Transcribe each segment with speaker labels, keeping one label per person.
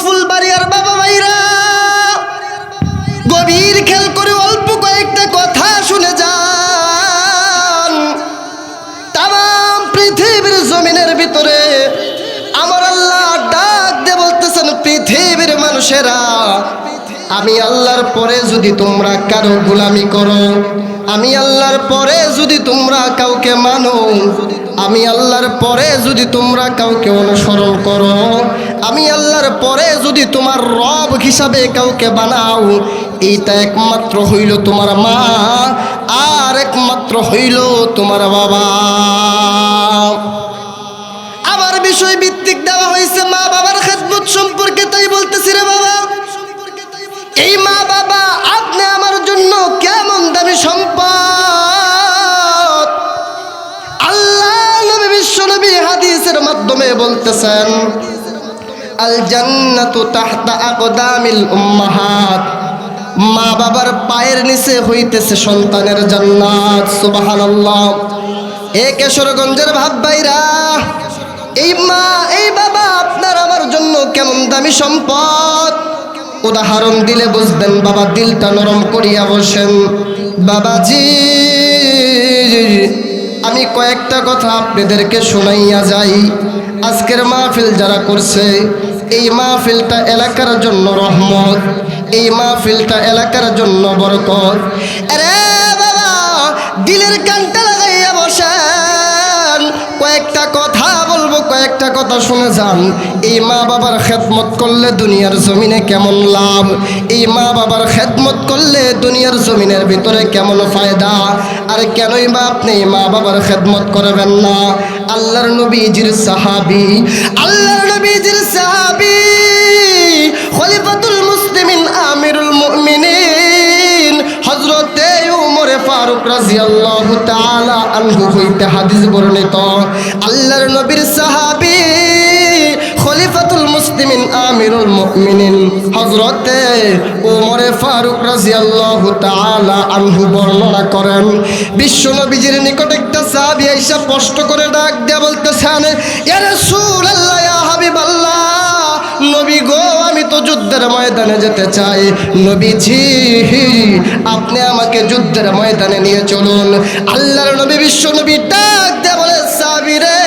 Speaker 1: ফুলবাড়িয়ার বাবা ভাইরা গভীর খেল করে অল্প কয়েকটা কথা শুনে যান। তাম পৃথিবীর জমিনের ভিতরে আমার আল্লাহ ডাক দিয়ে বলতেছেন, পৃথিবীর মানুষেরা, আমি আল্লাহর পরে যদি তোমরা কারও গোলামি করো, আমি আল্লাহর পরে যদি তোমরা কাউকে মানো, আমি আল্লাহর পরে যদি তোমরা কাউকে অনুসরণ করো, আমি আল্লাহর পরে যদি তোমার রব হিসাবে কাউকে বানাও, এইটা একমাত্র হইল তোমার মা, আর একমাত্র হইল তোমার বাবা। আবার বিষয় ভিত্তিক দেওয়া হয়েছে মা বাবার খেদমত সম্পর্কে, তাই বলতেছি রে বাবা। এই মা বাবা আপনি মাধ্যমে বলতেছেন আল জান্নাতু তাহতা আকদামিল উম্মাহাত। মা বাবার পায়ের নিচে হইতেছে সন্তানের জান্নাত, সুবহানাল্লাহ। এ কেশরগঞ্জের ভাব ভাইরা, এই মা, এই বাবা, আপনার আমার জন্য কেমন দামি সম্পদ? উদাহরণ দিলে বুঝবেন, বাবা, দিলটা নরম করিয়া বসেন। বাবাজি আমি কয়েকটা কথা আপনাদেরকে শোনাইয়া যাই। আজকের মাহফিল যারা করছে, এই মাহফিলটা এলাকার জন্য রহমত, এই মাহফিলটা এলাকার জন্য বরকত। আরে বাবা, দিলের কানটা লাগাইয়া বসেন। কয়েকটা কথা কয়েকটা কথা শুনে যান, এই মা বাবার খেদমত করলে দুনিয়ার জমিনে কেমন লাভ? এই মা বাবার খেদমত করলে দুনিয়ার জমিনের ভিতরে কেমন ফায়দা? আর কেনই বা আপনি মা বাবার খেদমত করবেন না? আল্লাহর নবীজির সাহাবি, আল্লাহর নবীজির সাহাবি, খলিফাতুল মুসলিমিন আমিরুল মুমিনিন, হযরতে উমরে ফারুক রাদিয়াল্লাহু তাআলা আনহু হইতে হাদিস বর্ণিত। আল্লাহর নবীর সাহাবী খলিফাতুল মুসলিমিন আমিরুল মুমিনিন হযরতে উমরে ফারুক রাদিয়াল্লাহু তাআলা আনহু বর্ণনা করেন। বিশ্ব নবীজির নিকট একটা সাহাবী আইসা স্পষ্ট করে ডাক দিয়া বলতেছেন ইয়া রাসূলুল্লাহ, ইয়া হাবিবাল্লাহ। যুদ্ধের ময়দানে যেতে চাই। নবীজি, আপনি আমাকে যুদ্ধের ময়দানে নিয়ে চলুন। আল্লাহর নবী, বিশ্ব নবী ডাক দে বলে, সাবিরে,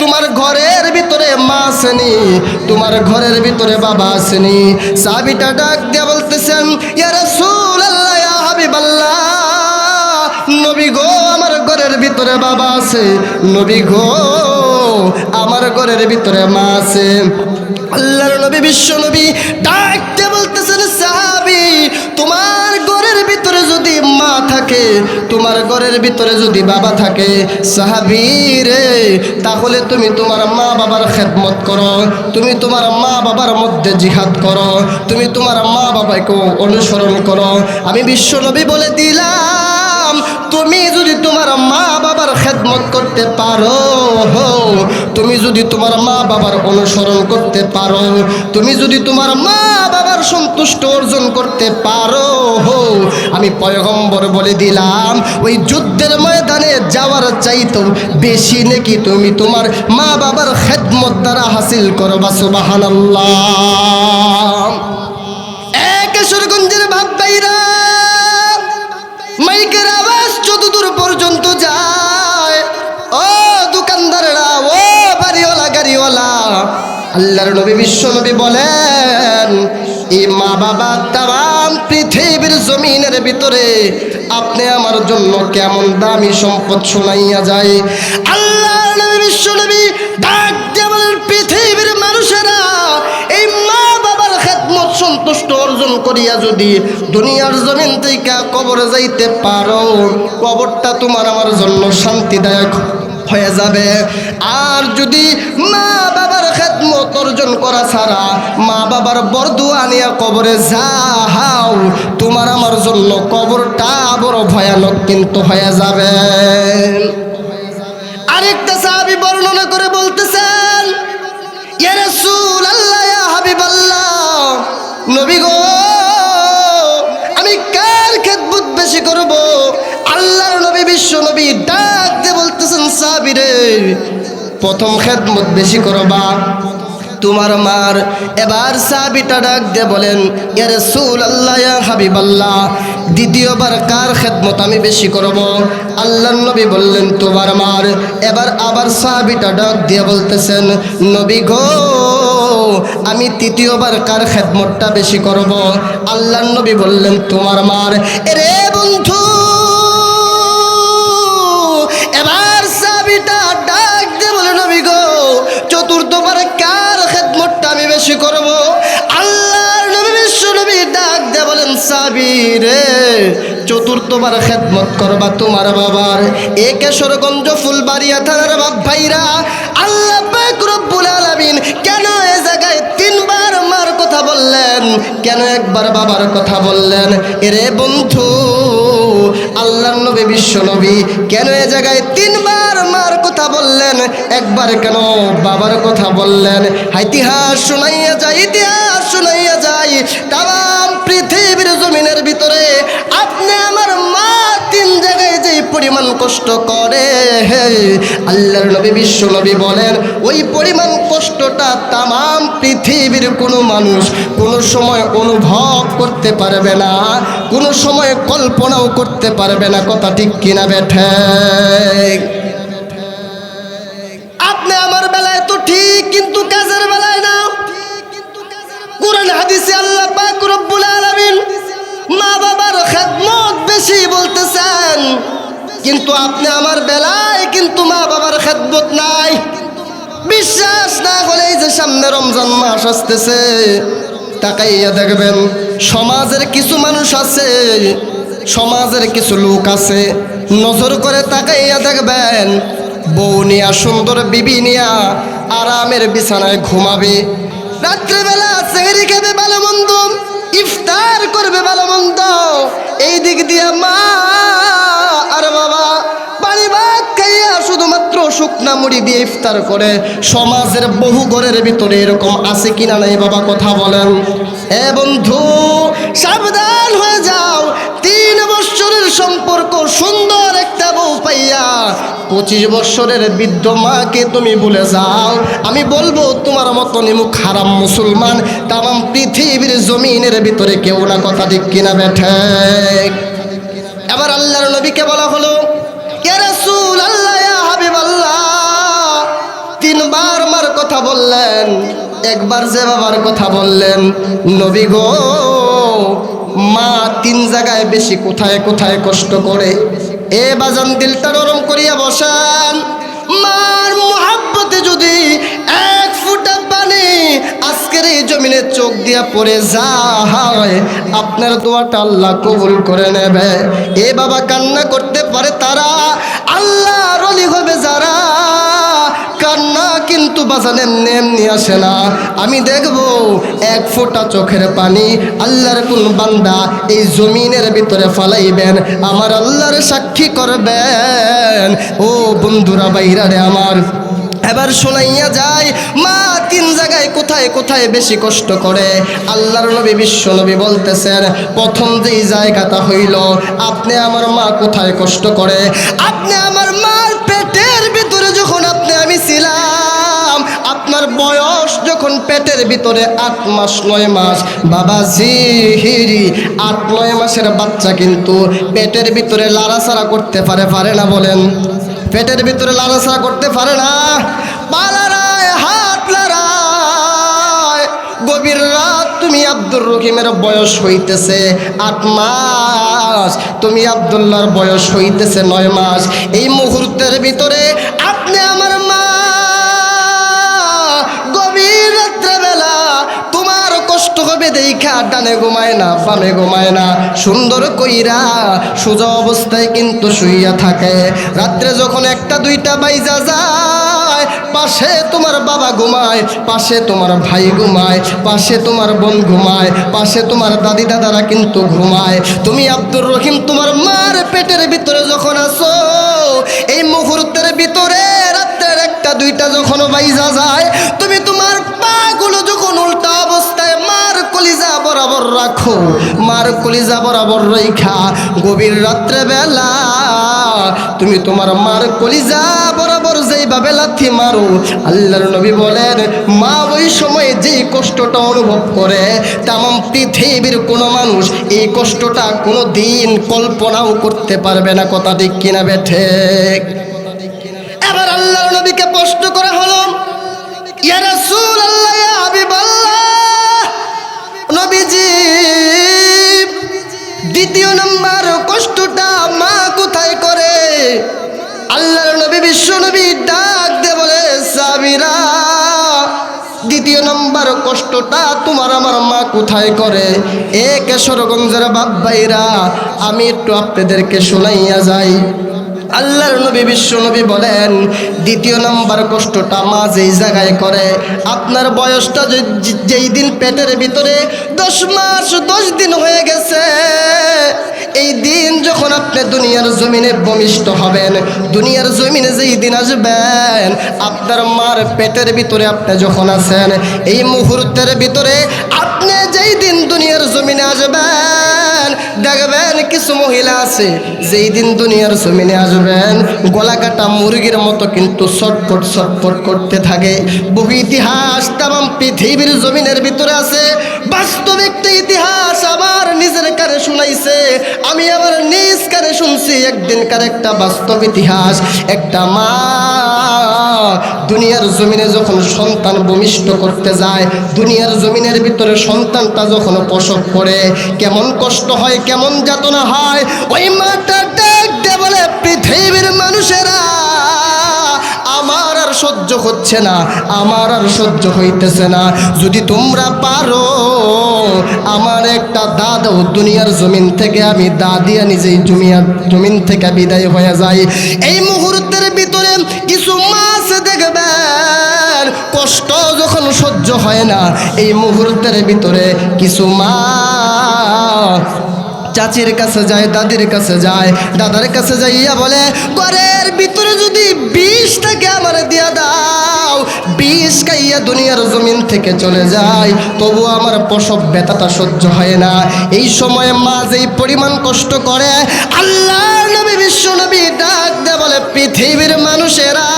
Speaker 1: তোমার ঘরের ভিতরে মা আসেনি, তোমার ঘরের ভিতরে বাবা আসেনি। সাবিটা ডাক দিয়ে বলতেছেন, ইয়া রাসূলুল্লাহ, ইয়া হাবিবাল্লাহ, নবী গো ঘরের ভিতরে বাবা আছে। নবী গো, আমার ঘরের ভিতরে মা আছে। আল্লাহর নবী, বিশ্ব নবী ডাকতে বলতেছেন, সাহাবি, তোমার ঘরের ভিতরে যদি মা থাকে, তোমার ঘরের ভিতরে যদি বাবা থাকে, সাহাবি রে, তাহলে তুমি তোমার মা বাবার খেদমত করো, তুমি তোমার মা বাবার মধ্যে জিহাদ করো, তুমি তোমার মা বাবাকে অনুসরণ করো। আমি বিশ্ব নবী বলে দিলাম তুমি যদি তোমার মা বাবার খেদমত করতে পারো তুমি যদি তোমার মা বাবার অনুসরণ করতে পারো, তুমি যদি তোমার মা বাবার সন্তুষ্ট অর্জন করতে পারো আমি পয়গম্বর বলে দিলাম, ওই যুদ্ধের ময়দানে যাওয়ার চাইতো বেশি নাকি তুমি তোমার মা বাবার খেদমত দ্বারা হাসিল করবা, সুবাহানাল্লাহ। একেশ্বরগঞ্জের ভাব বাইরা মাইকের যায়। ও দোকানদাররা, ও বাড়িওয়ালা, গাড়িওয়ালা। আল্লাহর নবী বলেন, এই মা বাবা তাম পৃথিবীর জমিনের ভিতরে আপনি আমার জন্য কেমন দামি সম্পদ শোনাইয়া যায়? আল্লাহ নবী, বিশ্ব নবী করিয়া যদি দুনিয়ার জমিন থেকে কবরে যাইতে পারো, কবরটা তোমার আমার জন্য শান্তিদায়ক হয়ে যাবে। আর যদি মা বাবার খেদমত অর্জন করা ছাড়া মা বাবার বরদুয়া নিয়ে কবরে যাও তোমার আমার জন্য কবরটা বড় ভয়ানক কিন্তু হয়ে যাবে। আরেকটা সাহাবি বর্ণনা করে বলতেছেন, ইয়া রাসূলুল্লাহ, ইয়া হাবিবাল্লাহ, নবী গো আল্লাহর নবী বিশ্ব নবী ডাক দিয়ে বলতেছেন সাহাবীরে প্রথম খেদমত বেশি করবা। তোমার মার এবার সাবিটা ডাক দিয়ে বলেন, ইয়া রাসূল আল্লাহ হাবিব আল্লাহ দ্বিতীয়বার কার খেদমত আমি বেশি করব? আল্লাহ নবী বললেন, তোমার মার। এবার আবার সাহাবিটা ডাক দিয়ে বলতেছেন, নবী গো, আমি তৃতীয়বার কার খেদমতটা বেশি করব? আল্লাহ নবী বললেন, তোমার মার। এরে বন্ধু দিয়ে বলেন সাবি রে? চতুর্থবার খেদমত করবা তোমার বাবার। এ কেশরগঞ্জ ফুলবাড়িয়া থানার বাপ ভাইরা, আল্লাহ রব্বুল আলামিন কেন এ জায়গায় তিনবার মার কথা বললেন? কেন একবার বাবার কথা বললেন? এরে বন্ধু, আল্লাহ নবী, বিশ্ব নবী, কেন এ জায়গায় তিনবার মার কথা বললেন? একবার কেন বাবার কথা বললেন? ইতিহাস শোনাইয়া যায়, ইতিহাস শোনাইয়া যায়। পৃথিবীর জমিনের ভিতরে আপনি আমার মা তিন জায়গায় যেই পরিমাণ কষ্ট করে আল্লাহর নবী, বিশ্ব নবী বলেন, ওই পরিমাণ কষ্টটা তাম পৃথিবীর কোনো মানুষ কোনো সময় অনুভব করতে পারবে না, কোনো সময় কল্পনাও করতে পারবে না। কথা ঠিক কিনা বেঠে? আপনি আমার বেলায় তো ঠিক কিন্তু কাজের বেলায় না। কোরআন, হাদিসে আল্লাহ পাক রব্বুল আলামিন মা বাবার খেদমত বেশি বলতেছেন। কিন্তু আপনি আমার বেলায় কিন্তু মা বাবার খেদমত নাই। বিশ্বাস না হলেই যে সামনে রমজান মাস আসতেছে, তাকাইয়া দেখবেন সমাজের কিছু মানুষ আছে, সমাজের কিছু লোক আছে। নজর করে তাকাইয়া দেখবেন, বউ নিয়া, সুন্দর বিবি নিয়া আরামের বিছানায় ঘুমাবে। রাত্রেবেলা সেহরি খাবে ভালো মন্দ। ইফতার করবে ভালো মন্দ। এই দিক দিয়ে মা আর বাবা, পানি ভাত খাইয়া শুধুমাত্র শুকনা মুড়ি দিয়ে ইফতার করে। সমাজের বহু ঘরের ভিতরে এরকম আছে কিনা নাই বাবা, কথা বলেন। এ বন্ধু, সাবধান হয়ে যাও। তিন বছরের সম্পর্ক সুন্দর একটা বউ পাইয়া পঁচিশ বছরের বৃদ্ধ মাকে তুমি বলে যাও। আমি বলব, তোমার মতো নিমুখ হারাম মুসলমান। তাম পৃথিবীর জমিনের ভিতরে কেউ না, কথা ঠিক কিনা বেঠে? এবার আল্লাহর নবীকে বলা হলো আল্লাহ হাবিব আল্লাহ তিনবার মার কথা বললেন, একবার যে বাবার কথা বললেন, নবী গো মা তিন জায়গায় বেশি কোথায় কোথায় কষ্ট করে? এ বাজান দিলটা নরম করিয়া বসান। মার মোহাব্বতে যদি এক ফুটা পানি আজকের এই জমিনে চোখ দিয়া পড়ে যা যায়, আপনার দোয়াটা আল্লাহ কবুল করে নেবে। এ বাবা কান্না করতে পারে তারা আল্লাহ রলি হবে যারা। কিন্তু বাজান এমনি আসে না। আমি দেখব এক ফোঁটা চোখের পানি আল্লাহর কোন বান্দা এই জমিনের ভিতরে ফালাইবেন, আমার আল্লাহর সাক্ষী করবেন। ও বন্ধুরা, বাইরা রে আমার, এবার শোনাইয়া যায়, মা তিন জায়গায় কোথায় কোথায় বেশি কষ্ট করে? আল্লাহর নবী, বিশ্ব নবী বলতেছেন, প্রথম যেই জায়গাটা হইল, আপনি আমার মা কোথায় কষ্ট করে? আপনি আমার মার পেটের ভিতরে যখন বয়স যখন পেটের ভিতরে আট মাস নয় মাস বাবা জিহিরি আট নয় মাসের বাচ্চা কিন্তু পেটের ভিতরে লাড়াছাড়া করতে পারে পারে না বলেন। পেটের ভিতরে লাড়াছাড়া করতে পারে না। পা লড়ায়, হাত লড়ায়। গভীর রাত তুমি আব্দুর রহিমের বয়স হইতেছে আট মাস। তুমি আবদুল্লাহর বয়স হইতেছে নয় মাস। এই মুহূর্তের ভিতরে হবে দেখা, ডানে ঘুমায় না, বামে ঘুমায় না। সুন্দর কইরা সোজা অবস্থায় কিন্তু শুইয়া থাকে। রাত্রে যখন একটা, দুইটা বাইজা যায়, পাশে তোমার বাবা ঘুমায়, পাশে তোমার ভাই ঘুমায়, পাশে তোমার বোন ঘুমায়, পাশে তোমার দাদি দাদারা কিন্তু ঘুমায়। তুমি আব্দুর রহিম, তোমার মার পেটের ভিতরে যখন আসো এই মুহূর্তের ভিতরে রাত্রের একটা, দুইটা যখন বাইজা যায়, তুমি বরাবর রাখো, মার কলিজা বরাবর রেখা গভীর রাত্রে বেলা তুমি তোমার মার কলিজা বরাবর যেইভাবে লাথি মারো, আল্লাহর নবী বলেন, মা ওই সময় যেই কষ্টটা অনুভব করে তেমন পৃথিবীর কোনো মানুষ এই কষ্টটা কোনো দিন কল্পনাও করতে পারবে না। কথা ঠিক কিনা বেঠে এবার আল্লাহর নবীকে প্রশ্ন করা হলো, ইয়া রাসূলুল্লাহ, ইয়া হাবিবাল্লাহ নবীজি। দ্বিতীয় নাম্বার কষ্টটা মা কোথায় করে? আল্লাহর নবী, বিশ্ব নবী ডাক দে বলে, সাবিরা, দ্বিতীয় নম্বর কষ্টটা তোমার আমার মা কোথায় করে? এ কেশরগঞ্জের বাব্বাইরা আমি একটু আপনাদেরকে শোনাইয়া যাই। আল্লাহর নবী, বিশ্ব নবী বলেন, দ্বিতীয় নাম্বার কষ্টটা মা যেই জায়গায় করে, আপনার বয়সটা যেই দিন পেটের ভিতরে দশ মাস, দশ দিন হয়ে গেছে, এই দিন যখন আপনি দুনিয়ার জমিনে ভূমিষ্ঠ হবেন, দুনিয়ার জমিনে যেই দিন আসবেন, আপনার মার পেটের ভিতরে আপনি যখন আছেন, এই মুহূর্তের ভিতরে আপনি যেই দিন দুনিয়ার জমিনে আসবেন, দেখবেন কিছু মহিলা আছে, যেই দিন দুনিয়ার জমিনে আসবেন গলা কাটা মুরগির মতো কিন্তু ছটফট ছটফট করতে থাকে। বহু ইতিহাস তাম পৃথিবীর জমিনের ভিতরে আছে। বাস্তব একটা ইতিহাস আমার নিজের কানে শুনাইছে। আমি আমার নিজ কানে শুনছি একদিনকার একটা বাস্তব ইতিহাস। একটা মা দুনিয়ার জমিনে যখন সন্তান ভূমিষ্ঠ করতে যায়, দুনিয়ার জমিনের ভিতরে সন্তানটা যখন প্রসব করে, কেমন কষ্ট হয়, কেমন যাতনা হয়, ওই মাটা ডাক বলে পৃথিবীর মানুষেরা, আমার আর সহ্য হচ্ছে না, আমার আর সহ্য হইতেছে না। যদি তোমরা পারো, আমার একটা দাদাও দুনিয়ার জমিন থেকে আমি দাদিয়া নিজেই জমিয়ার জমিন থেকে বিদায় হয়ে যাই। এই মুহূর্তের ভিতরে কিছু মাছ দেখবেন, কষ্ট যখন সহ্য হয় না, এই মুহূর্তের ভিতরে কিছু মাছ চাচির কাছে যায়, দাদির কাছে যায়, দাদার কাছে যাইয়া বলে, ঘরের ভিতরে যদি বিষ থাকে আমার দিয়া দাও, বিষ খাইয়া দুনিয়ার জমিন থেকে চলে যায়, তবু আমার প্রসব ব্যথাটা সহ্য হয় না। এই সময়ে মা যেই পরিমাণ কষ্ট করে আল্লাহ নবী, বিশ্ব নবী ডাক দে বলে, পৃথিবীর মানুষেরা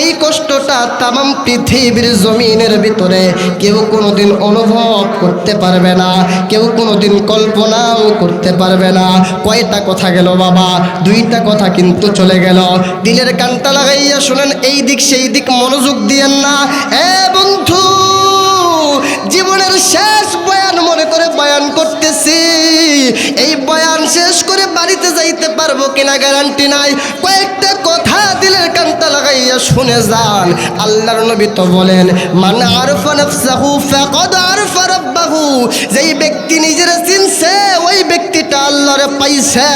Speaker 1: এই কষ্টটা তাম পৃথিবীর জমিনের ভিতরে কেউ কোনোদিন অনুভব করতে পারবে না, কেউ কোনোদিন কল্পনাও করতে পারবে না। কয়টা কথা গেল বাবা? দুইটা কথা কিন্তু চলে গেল। দিলের কান্তা লাগাইয়া শুনেন, এই দিক সেই দিক মনোযোগ দিয়েন না। এ বন্ধু! জীবনের শেষ বয়ান মনে করে বয়ান করতেছি। এই বয়ান শেষ করে বাড়িতে যাইতে পারব কিনা গ্যারান্টি নাই। কয়েকটা কথা দিলের কান্তা লাগাইয়া শুনে যান। আল্লাহর নবী তো বলেন, মান আরফা নাফসাহু ফাকাদ আরফা রাব্বাহু। যেই ব্যক্তি নিজের চিনছে ওই ব্যক্তিটা আল্লাহরে পাইছে।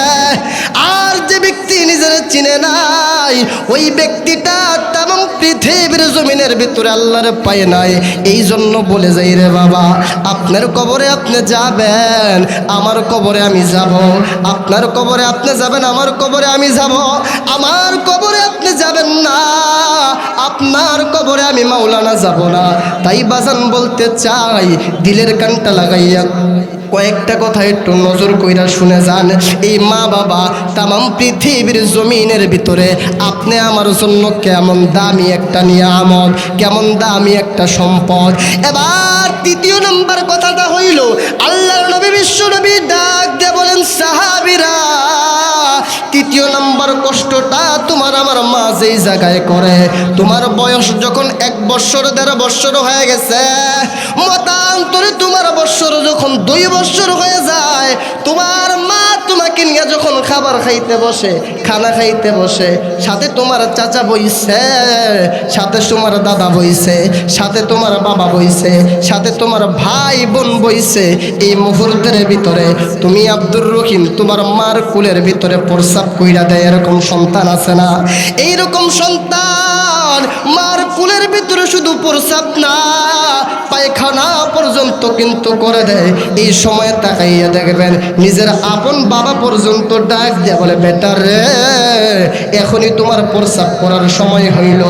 Speaker 1: আর যে ব্যক্তি নিজের চিনে নাই, ওই ব্যক্তিটা তেমন পৃথিবীর জমিনের ভিতরে আল্লাহরে পায় নাই। এই জন্য বলে যাই রে বাবা, আপনার কবরে আপনি যাবেন, আমার কবরে আমি যাব। আপনার কবরে আপনি যাবেন, আমার কবরে আমি যাব। আমার কবরে আপনি যাবেন না, আপনার কবরে আমি মাওলানা যাব না। তাই বাজান বলতে চাই, দিলের কানটা লাগাইয়া। কয়েকটা কথা একটু নজর কইরা শুনে যান। এই মা বাবা তামাম পৃথিবীর জমিনের ভিতরে আপনি আমার জন্য কেমন দামি একটা নিয়ামত, কেমন দামি একটা সম্পদ। এবার তৃতীয় নম্বর কথাটা হইল, আল্লাহর নবী, বিশ্ব নবী ডাক দিয়ে বলেন, সাহাবিরা, তৃতীয় নম্বর কষ্টটা তোমার আমার মা যেই জায়গায় করে। তোমার বয়স যখন এক বৎসর দেড় বৎসর হয়ে গেছে, মতান্তরে তোমার বৎসর যখন দুই বছর হয়ে যায় তোমার মা নিয়ে যখন খাবার খাইতে বসে, খানা খাইতে বসে, সাথে তোমার চাচা বইছে, সাথে তোমার দাদা বইছে, সাথে তোমার বাবা বইছে, সাথে তোমার ভাই বোন বইছে, এই মুহূর্তের ভিতরে তুমি আব্দুর রহিম তোমার মার কুলের ভিতরে প্রস্রাব কইরা দেয়, এরকম সন্তান আছে না? এইরকম সন্তান মার কুলের ভিতরে শুধু প্রস্রাব না, পায়খানা পর্যন্ত কিন্তু করে দেয়। এই সময় তাকাইয়া দেখবেন, নিজের আপন বাবা পর্যন্ত ডাক দেয়া বলে বেটার রে, এখনই তোমার প্রস্রাব করার সময় হইল,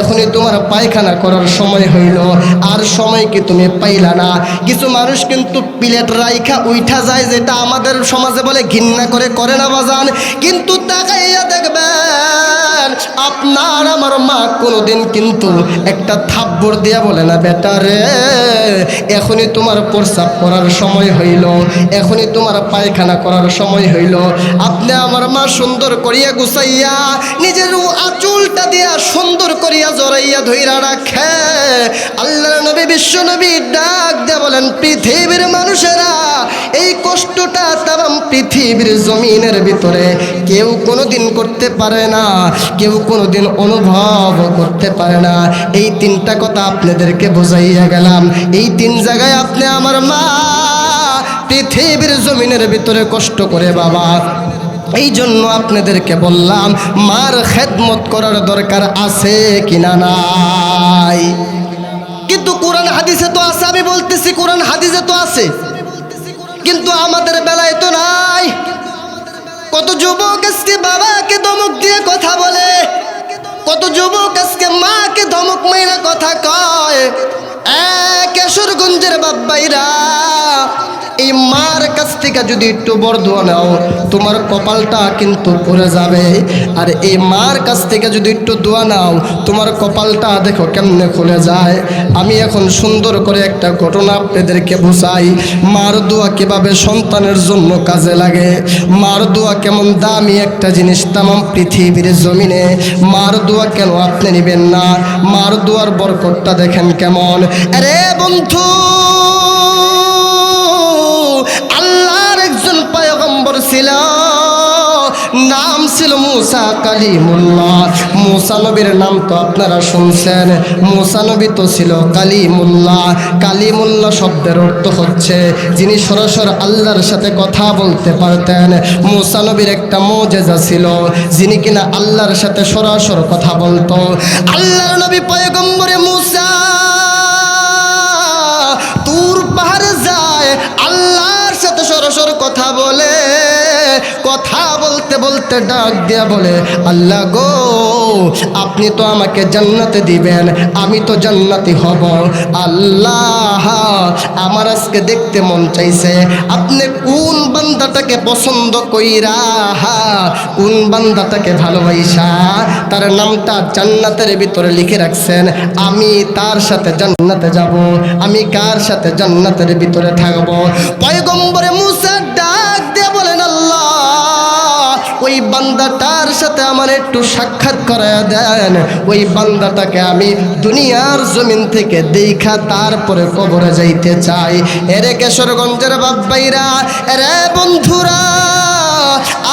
Speaker 1: এখনই তোমার পায়খানা করার সময় হইল, আর সময় কি তুমি পাইলা না? কিছু মানুষ কিন্তু প্লেট রাইখা উইঠা যায়, যেটা আমাদের সমাজে বলে ঘৃণা করে করে না বাজান। কিন্তু তাকাইয়া দেখবেন, আপনার আমার মা কোনোদিন কিন্তু একটা থাপ্পড় দিয়া বলে না, বেটা রে, এখনই তোমার প্রস্রাব করার সময় হইল, এখনই তোমার পায়খানা করার সময় হইল আপনি আমার মা সুন্দর করিয়া গুছাইয়া নিজের আঁচুলটা দিয়া সুন্দর করিয়া জড়াইয়া ধইরা রাখে। আল্লাহ নবী, বিশ্ব নবী ডাক দিয়া বলেন, পৃথিবীর মানুষেরা এই কষ্টটা তাম পৃথিবীর জমিনের ভিতরে কেউ কোনোদিন করতে পারে না, কেউ কোনোদিন অনুভব করতে পারে না। এই তিনটা কথা আপনাদেরকে বোঝাইয়া গেলাম। এই তিন জায়গায় আপনি আমার মা পৃথিবীর জমিনের ভিতরে কষ্ট করে বাবা। এই জন্য আপনাদেরকে বললাম, মার খেদমত করার দরকার আছে কিনা নাই? কিন্তু কোরআন হাদিসে তো আছে, আমি বলতেছি কোরআন হাদিসে তো আছে। কিন্তু আমাদের বেলায় তো নাই। কত যুবক আজকে বাবাকে ধমক দিয়ে কথা বলে, কত যুবক আজকে মাকে ধমক মাইরা কথা কয়। এক কেশরগঞ্জের বাব্বাইরা এই মার কাছ থেকে যদি একটু বরদোয়া নাও, তোমার কপালটা কিন্তু পড়ে যাবে। আর এই মার কাছ থেকে যদি একটু দোয়া নাও, তোমার কপালটা দেখো কেমনে খুলে যায়। আমি এখন সুন্দর করে একটা ঘটনা আপনাদেরকে বোঝাই। মার দোয়া কীভাবে সন্তানের জন্য কাজে লাগে? মার দোয়া কেমন দামি একটা জিনিস তামাম পৃথিবীর জমিনে। মার দোয়া কেন আপনি নেবেন না? মার দোয়ার বরকতটা দেখেন কেমন? আরে বন্ধু! ছিল, নাম ছিল মুসা কালিমুল্লাহ। মুসা নবীর নাম তো আপনারা শুনছেন, মুসা নবী তো ছিল কালিমুল্লাহ। কালিমুল্লাহ শব্দের অর্থ হচ্ছে যিনি সরাসর আল্লাহর সাথে কথা বলতে পারতেন। মুসা নবীর একটা মজেজা ছিল, যিনি কিনা আল্লাহর সাথে সরাসর কথা বলতো। আল্লাহর নবী পয়গম্বরে মুসা কথা বলতে বলতে ডাক দিয়া বলে, আল্লাহ গো, আপনি তো আমাকে জান্নাতে দিবেন, আমি তো জান্নাতি হব। আল্লাহ, আমার আজকে দেখতে মন চাইছে। আপনি কোন বান্দাটাকে পছন্দ কইরা কোন বান্দাটাকে ভালোবাসা? তার নামটা জান্নাতের ভিতরে লিখে রাখছেন, আমি তার সাথে জান্নাতে যাব, আমি কার সাথে জান্নাতের ভিতরে থাকব? পয়গম্বরে মুসা ডাক দিয়ে বলেন আল্লাহ ওই বান্দাটার সাথে আমার একটু সাক্ষাৎ করে দেন। ওই বান্দাটাকে আমি দুনিয়ার জমিন থেকে দেখা, তারপরে কবরে যাইতে চাই। এরে কেশরগঞ্জের বাব্বাইরা এরে বন্ধুরা,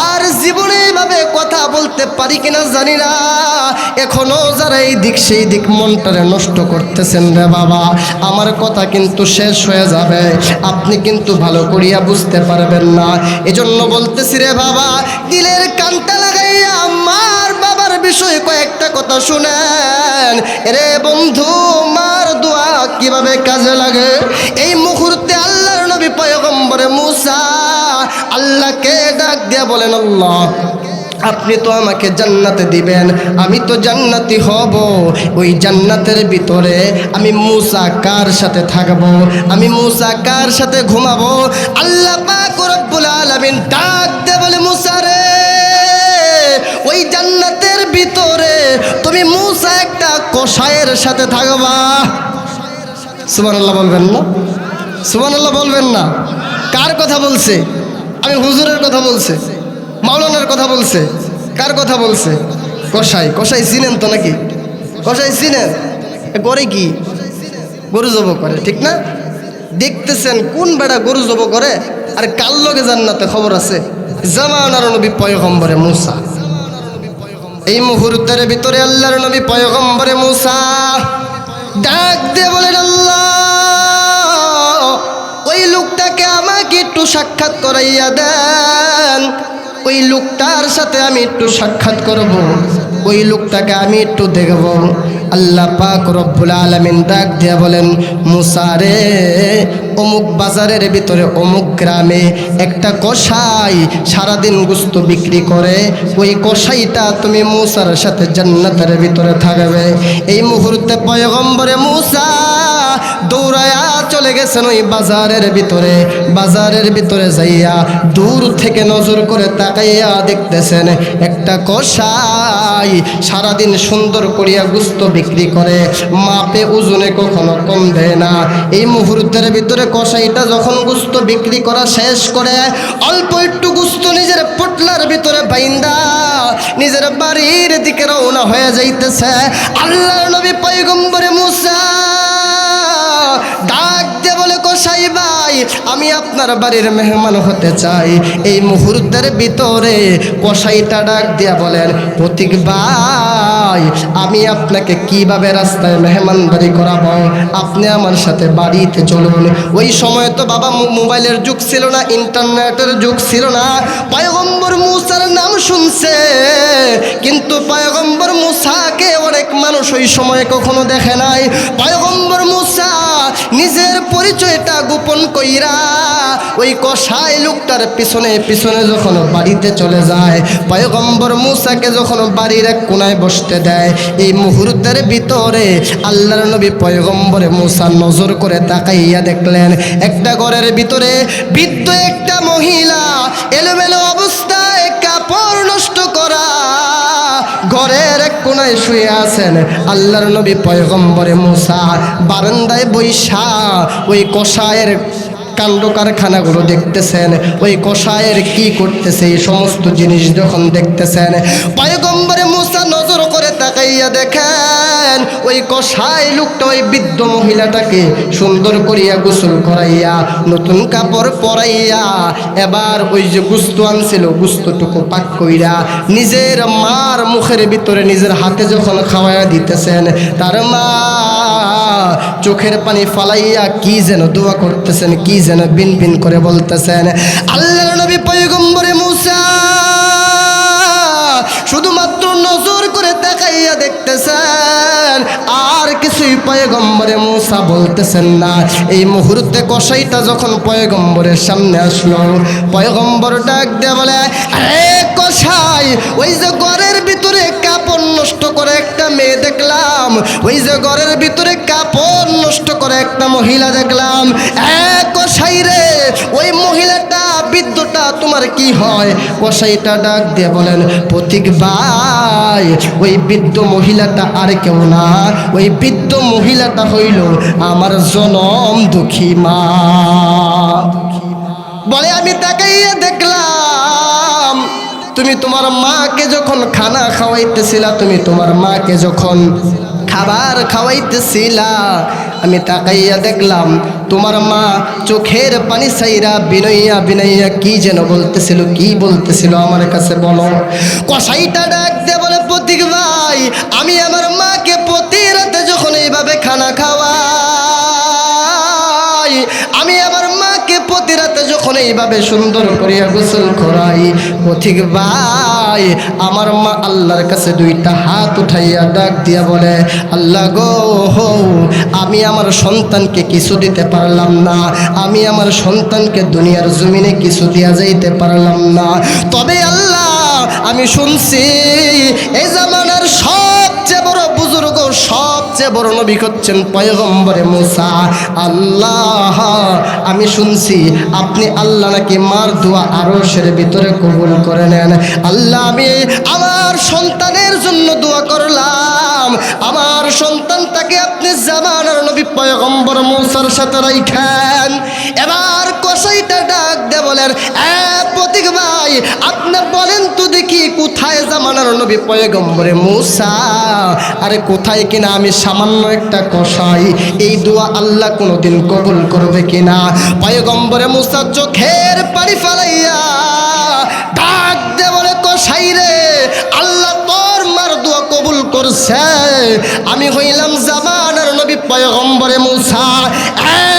Speaker 1: আর জীবনে এভাবে কথা বলতে পারি কিনা জানি না। এখনও যারা এই দিক সেই দিক মনটারে নষ্ট করতেছেন রে বাবা। আমার কথা কিন্তু শেষ হয়ে যাবে। আপনি কিন্তু ভালো করিয়া বুঝতে পারবেন না। এজন্য বলতেছি রে বাবা, দিলের কানটা লাগাইয়া আমার বাবার বিষয়ে কয়েকটা কথা শুনেন। রে বন্ধু, মার দোয়া কীভাবে কাজে লাগে? এই মুহূর্তে আল্লাহর নবী পয়গম্বরে মুসা আল্লাহকে ডাক দিয়া বলেন, আল্লাহ আপনি তো আমাকে জান্নাতে দিবেন, আমি তো জান্নাতি হব। ওই জান্নাতের ভিতরে আমি মুসা কার সাথে থাকব? আমি মুসা কার সাথে ঘুমাবো? আল্লাহ পাক রব্বুল আলামিন ডাক দে বলে, মুসা রে, ওই জান্নাতের ভিতরে তুমি মুসা একটা কষায়ের সাথে থাকবা। সুবহানাল্লাহ বলবেন না? সুবহানাল্লাহ বলবেন না? কার কথা বলছে? আমি হুজুরের কথা বলছে। মাওলানার কথা বলছে। কার কথা বলছে? কষাই কষাই চিনেন তো নাকি? কষাই চিনেন? করে কি? গরু জব করে, ঠিক না? দেখতেছেন কোন বেড়া গরু জব করে? আর কার লগে জান্নাতে খবর আছে? জামানার নবী পয়গম্বরে মুসা। এই মুহূর্তের ভিতরে আল্লাহর নবী পয়গম্বরে মুসা। ডাক দিয়ে বলেন, আল্লাহ, ওই লোকটাকে আমাকে একটু সাক্ষাৎ করাইয়া দেন। ওই লোকটার সাথে আমি একটু সাক্ষাৎ করব। ওই লোকটাকে আমি একটু দেখব। আল্লাহ পাক রব্বুল আলামিন ডাক দিয়া বলেন, মুসা রে, অমুক বাজারের ভিতরে অমুক গ্রামে একটা কষাই সারাদিন গুস্ত বিক্রি করে। ওই কষাইটা তুমি মুসার সাথে জান্নাতের ভিতরে থাকবে। এই মুহূর্তে পয়গম্বরে মুসা দৌড়ায়া চলে গেছেন ওই বাজারের ভিতরে। বাজারের ভিতরে যাইয়া দূর থেকে নজর করে তাকাইয়া দেখতেছেন, একটা কষাই সারাদিন সুন্দর করিয়া গুস্ত বিক্রি করে। মাপে ওজনে কখনো কম দেয় না। এই মুহূর্তের ভিতরে কষাইটা যখন গুস্ত বিক্রি করা শেষ করে, অল্প একটু গুস্ত নিজের পটলার ভিতরে বাইন্দা নিজের বাড়ির দিকে রওনা হয়ে যাইতেছে। আল্লাহ নবী পয়গম্বরে মুসা ডাক দে বলে কসাই ভাই, আমি আপনার বাড়ির মেহমান হতে চাই। এই মুহূর্তের ভিতরে কসাইটা ডাক দিয়া বলেন, প্রতীক ভাই, আমি আপনাকে কীভাবে রাস্তায় মেহমান বাড়ি করাবো? আপনি আমার সাথে বাড়িতে চলুন। ওই সময় তো বাবা মোবাইলের যুগ ছিল না, ইন্টারনেটের যুগ ছিল না। পয়গম্বর মুসার নাম শুনছে, কিন্তু পয়গম্বর মুসাকে অনেক মানুষ ওই সময় কখনো দেখে নাই। পয়গম্বর মুসা নিজের পরিচয়টা গোপন কইরা ওই কষাই লোকটার পিছনে পিছনে যখন বাড়িতে চলে যায়, পয়গম্বর মুসাকে যখন বাড়ির এক কোনায় বসতে দেয়, এই মুহূর্তের ভিতরে আল্লাহর নবী পয়গম্বরে মুসা নজর করে তাকাইয়া দেখলেন, একটা ঘরের ভিতরে বৃদ্ধ একটা মহিলা এলোমেলো অবস্থায় কোনায় শুয়ে আছেন। আল্লাহর নবী পয়গম্বরে মুসা বারান্দায় বৈশা ওই কষায়ের কাণ্ড কারখানাগুলো দেখতেছেন, ওই কষায়ের কি করতেছে, এই সমস্ত জিনিস যখন দেখতেছেন, পয়গম্বরে মুসা নজর করে তাকাইয়া দেখেন, ওই কষাই লোকটা, ওই বৃদ্ধ মহিলাটাকে সুন্দর করিয়া গোসল করাইয়া, নতুন কাপড় পরাইয়া, এবার ওই যে গুস্ত আনছিল, গুস্তটুকু পাক কইরা নিজের মার মুখের ভিতরে নিজের হাতে যখন খাওয়াইয়া দিতেছেন, তার মা চোখের পানি ফালাইয়া কি যেন দোয়া করতেছেন, কি যেন বিন বিন করে বলতেছেন আল্লাহ নবী পয়গম্বরে মুসা, শুধুমাত্র নজর করে দেখাইয়া দেখতেছেন, আর কিছুই পয়গম্বরে মুসা বলতেছেন না। এই মুহূর্তে কষাইটা যখন পয়গম্বরের সামনে আসলো, পয়গম্বর ডাক দিয়ে বলে কসাই, ওই যে ঘরের ভিতরে কাপড় নষ্ট করে একটা মেয়ে দেখলাম। ওই যে ঘরের ভিতরে কাপড় নষ্ট করে একটা মহিলা দেখলাম। এক কসাই রে, ওই মহিলাটা, বৃদ্ধটা তোমার কি হয়? কসাইটা ডাক দিয়ে বলেন, প্রতীক ভাই, ওই বৃদ্ধ মহিলাটা আর কেউ না। ওই বৃদ্ধ মহিলাটা হইল আমার জনম দুঃখী মা। বলে আমি তাকাইয়া দেখলাম তুমি তোমার মাকে যখন খানা খাওয়াইতেছিলা, তুমি তোমার মাকে যখন খাবার খাওয়াইতেছিলা, আমি তাকাইয়া দেখলাম, তোমার মা চোখের পানি সাইরা বিনইয়া বিনইয়া কি যেন বলতেছিল, কি বলতেছিল আমার কাছে বলো। কসাইটা ডাক দে বলে, প্রতীক ভাই, আমি আমার মাকে প্রতি রাতে যখন এইভাবে খানা খাওয়াই, আমি আমার মাকে প্রতি রাতে যখন এইভাবে সুন্দর করিয়া গোসল করাই। পথিক ভাই, আমার মা আল্লাহর কাছে দুইটা হাত উঠাইয়া ডাক দিয়া বলে, আল্লাহ গো, হো, আমি আমার সন্তানকে কিছু দিতে পারলাম না। আমি আমার সন্তানকে দুনিয়ার জমিনে কিছু দিয়া যাইতে পারলাম না। তবে আল্লাহ, আমি শুনছি, এই জামানার সবচেয়ে বড় বুজুর্গ সবচেয়ে বড় নবী হচ্ছেন পয়গম্বরে মুসা। আল্লাহ, আমি শুনছি আপনি আল্লাহ নাকি মার দোয়া আরশের ভিতরে কবুল করে নেন। আল্লাহ, আমি আমার সন্তানের জন্য দোয়া করলাম। আমার সন্তানটাকে আপনি জামানার নবী পয়গম্বর মুসার সাথে রাইখেন। এবার কসাইটা ডাক দে বলেন, এ প্রতীক ভাই আপনি বলেন তো দেখি, কোথায় জামানার নবী পয়গম্বরে মুসা? আরে কোথায় কিনা আমি সামান্য একটা কষাই, এই দোয়া আল্লাহ কোনোদিন কবুল করবে কিনা? পয়গম্বরে মুসা চোখের পানি ফালাইয়া ডাক দে বলে, কষাই রে, আল্লাহ তোর মার দোয়া কবুল করছে। আমি হইলাম জামানার নবী পয়গম্বরে মুসা।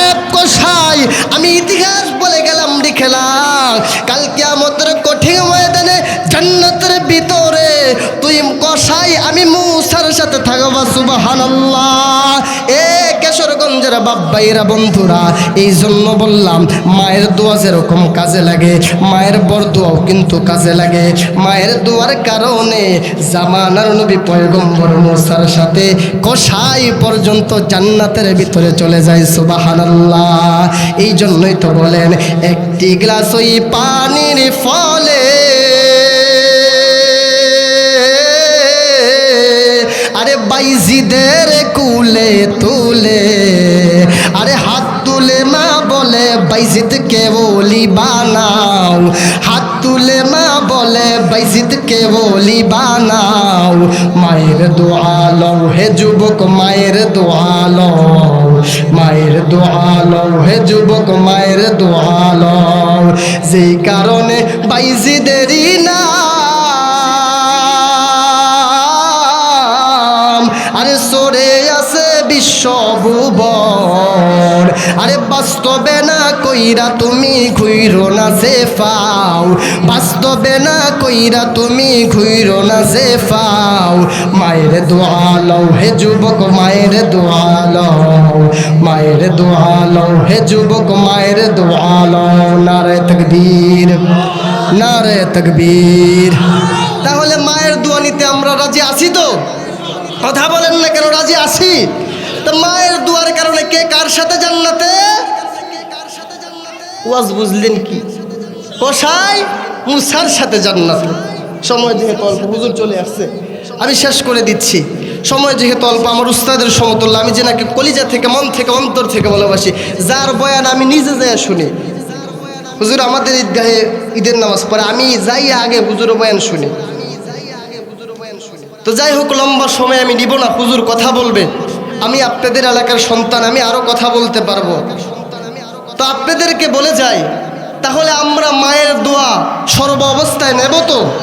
Speaker 1: এক কষাই, আমি ইতিহাস বলে গেলাম লিখেলাম কালকে আমাদের সাথে থাকবা সুবহানাল্লাহ। এ কেশরগঞ্জের বাব্বাইরা বন্ধুরা এই জন্য বললাম, মায়ের দোয়া যেরকম কাজে লাগে, মায়ের বর দোয়াও কিন্তু কাজে লাগে। মায়ের দোয়ার কারণে জামানার নবী পয়গম্বর মোসার সাথে কষাই পর্যন্ত জান্নাতের ভিতরে চলে যায়, সুবহানাল্লাহ। এই জন্যই তো বলেন, একটি গ্লাস ওই পানির ফলে বাইজিদের কুলে তুলে, আরে হাত তুলে মা বলে বাইজিদকে বলি বানাও? হাত তুলে মা বলে বাইজিদকে বলি বানাও? মায়ের দোয়ালো হে যুবক, মায়ের দোয়ালো মায়ের দোয়ালো হে যুবক, মায়ের দোয়ালো যেই কারণে বাইজিদেরই না বিশ্বভুবন আরে বাস্তবে না কইরা তুমি ঘুইরো না যে ফাও। বাস্তবে না কইরা তুমি ঘুইরো না যে ফাও। মায়ের দোয়ালো হে যুবক, মায়ের দোয়ালো মায়ের দোয়ালো হে যুবক, মায়ের দোয়ালো নারে তকবীর নারে তকবীর। তাহলে মায়ের দোয়া নিতে আমরা রাজি আছি তো? কথা বলেন না কেন, রাজি আছি? তো মায়ের দুয়ার কারণে কে কার সাথে জান্নাতে? ওয়াজ বুঝলেন কি? কষাই মুসার সাথে জান্নাত। সময় যেহেতু অল্প, হুজুর চলে আসছে। আমি শেষ করে দিচ্ছি। সময় যেহেতু অল্প, আমার উস্তাদের সমতুল্য। আমি যে নাকি কলিজা থেকে, মন থেকে, অন্তর থেকে ভালোবাসি। যার বয়ান আমি নিজে যাই শুনি। হুজুর, আমাদের ঈদগাহে ঈদের নামাজ পড়ে, আমি যাই আগে হুজুর বয়ান শুনি। তো যাই হোক, লম্বা সময় আমি নিব না। হুজুর কথা বলবে। আমি আপনাদের এলাকার সন্তান, আমি আরও কথা বলতে পারব। তো আপনাদেরকে বলে যাই, তাহলে আমরা মায়ের দোয়া সর্ব অবস্থায় নেব তো?